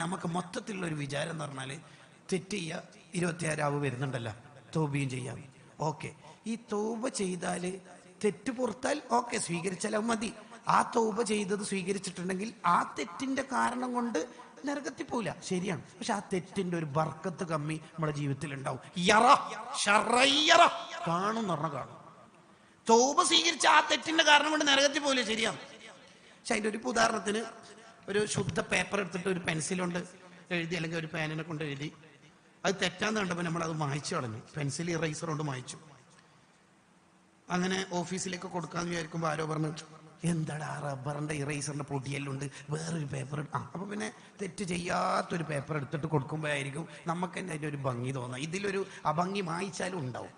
നമുക്ക് മൊത്തത്തിലുള്ള ഒരു വിചാരം എന്ന് പറഞ്ഞാൽ തെറ്റ് ചെയ്യുക ഇരുപത്തിയാറാവ് വരുന്നുണ്ടല്ലോ. തോബിയും ചെയ്യാം. ഓക്കെ. ഈ തോബ ചെയ്താൽ തെറ്റ് പുറത്താൽ ഓക്കെ സ്വീകരിച്ചാലും മതി. ആ തോബ ചെയ്തത് സ്വീകരിച്ചിട്ടുണ്ടെങ്കിൽ ആ തെറ്റിന്റെ കാരണം കൊണ്ട് നരകത്തിൽ പോവില്ല. ശരിയാണ്. പക്ഷെ ആ തെറ്റിന്റെ ഒരു ബർക്കത്ത് കമ്മി നമ്മുടെ ജീവിതത്തിൽ ഉണ്ടാവും കാണും എന്ന് പറഞ്ഞാൽ കാണും. തോപ സ്വീകരിച്ച ആ തെറ്റിന്റെ കാരണം കൊണ്ട് നരകത്തിൽ പോവില്ല. ശരിയാണ്. പക്ഷെ അതിന്റെ ഒരു ഉദാഹരണത്തിന് ഒരു ശുദ്ധ പേപ്പർ എടുത്തിട്ട് ഒരു പെൻസിൽ കൊണ്ട് എഴുതി അല്ലെങ്കിൽ ഒരു പേനിനെ കൊണ്ട് എഴുതി. അത് തെറ്റാന്ന് കണ്ടപ്പോൾ നമ്മൾ അത് മായ്ച്ചു കളഞ്ഞു. പെൻസിൽ ഇറൈസർ കൊണ്ട് മായ്ച്ചു. അങ്ങനെ ഓഫീസിലേക്ക് കൊടുക്കാന്ന് വിചാരിക്കുമ്പോൾ ആരോ പറഞ്ഞു എന്താടാ റബ്ബറിന്റെ ഇറൈസറിന്റെ പൊടിയെല്ലാം ഉണ്ട് വേറൊരു പേപ്പർ ആ അപ്പൊ പിന്നെ തെറ്റ് ചെയ്യാത്തൊരു പേപ്പർ എടുത്തിട്ട് കൊടുക്കുമ്പോഴായിരിക്കും നമുക്ക് തന്നെ അതിന്റെ ഒരു ഭംഗി തോന്നുക ഇതിലൊരു അഭംഗി മായിച്ചാലും ഉണ്ടാവും.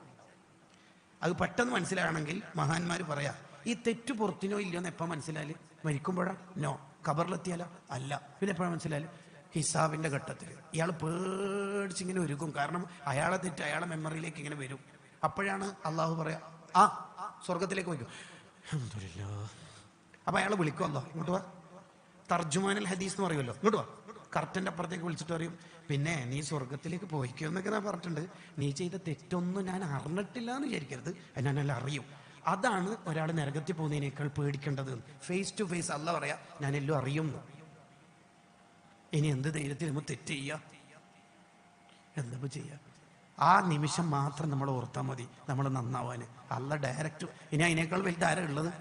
അത് പെട്ടെന്ന് മനസ്സിലാണെങ്കിൽ മഹാന്മാർ പറയാ ഈ തെറ്റ് പുറത്തിനോ ഇല്ലയോ എന്ന് എപ്പോൾ മനസ്സിലായാലും മരിക്കുമ്പോഴാ നോ. ഖബറിലെത്തിയാലോ അല്ല. പിന്നെ എപ്പോഴാണ് മനസ്സിലായാലും? ഹിസാബിന്റെ ഘട്ടത്തിൽ ഇയാൾ പേടിച്ചിങ്ങനെ ഒരുക്കും. കാരണം അയാളെ തെറ്റ് അയാളെ മെമ്മറിയിലേക്ക് ഇങ്ങനെ വരും. അപ്പോഴാണ് അള്ളാഹു പറയാ ആ സ്വർഗത്തിലേക്ക് വയ്ക്കും അൽഹംദുലില്ലാ. അയാൾ വിളിക്കും വിളിക്കുമല്ലോ ഇങ്ങോട്ട് വാ. തർജുമാനൽ ഹദീസ് എന്ന് പറയുമല്ലോ. ഇങ്ങോട്ട് വാ. കറക്റ്റിന്റെ അപ്പുറത്തേക്ക് വിളിച്ചിട്ട് പറയും പിന്നെ നീ സ്വർഗത്തിലേക്ക് പോയിക്കോ എന്നൊക്കെ ഞാൻ പറഞ്ഞിട്ടുണ്ട്. നീ ചെയ്ത തെറ്റൊന്നും ഞാൻ അറിഞ്ഞിട്ടില്ല എന്ന് വിചാരിക്കരുത് ഞാനെല്ലാം അറിയും. അതാണ് ഒരാൾ നരകത്തിൽ പോകുന്നതിനേക്കാൾ പേടിക്കേണ്ടത്. ഫേസ് ടു ഫേസ് അല്ല പറയാ ഞാൻ എല്ലാം അറിയുന്നു. ഇനി എന്ത് ധൈര്യത്തിൽ നമ്മൾ തെറ്റ് ചെയ്യുക എന്താ ചെയ്യുക ആ നിമിഷം മാത്രം നമ്മൾ ഓർത്താൽ മതി നമ്മൾ നന്നാവാൻ അല്ല ഡയറക്റ്റ് ഇനി അതിനേക്കാൾ വലിയ ആരാ ഉള്ളത്?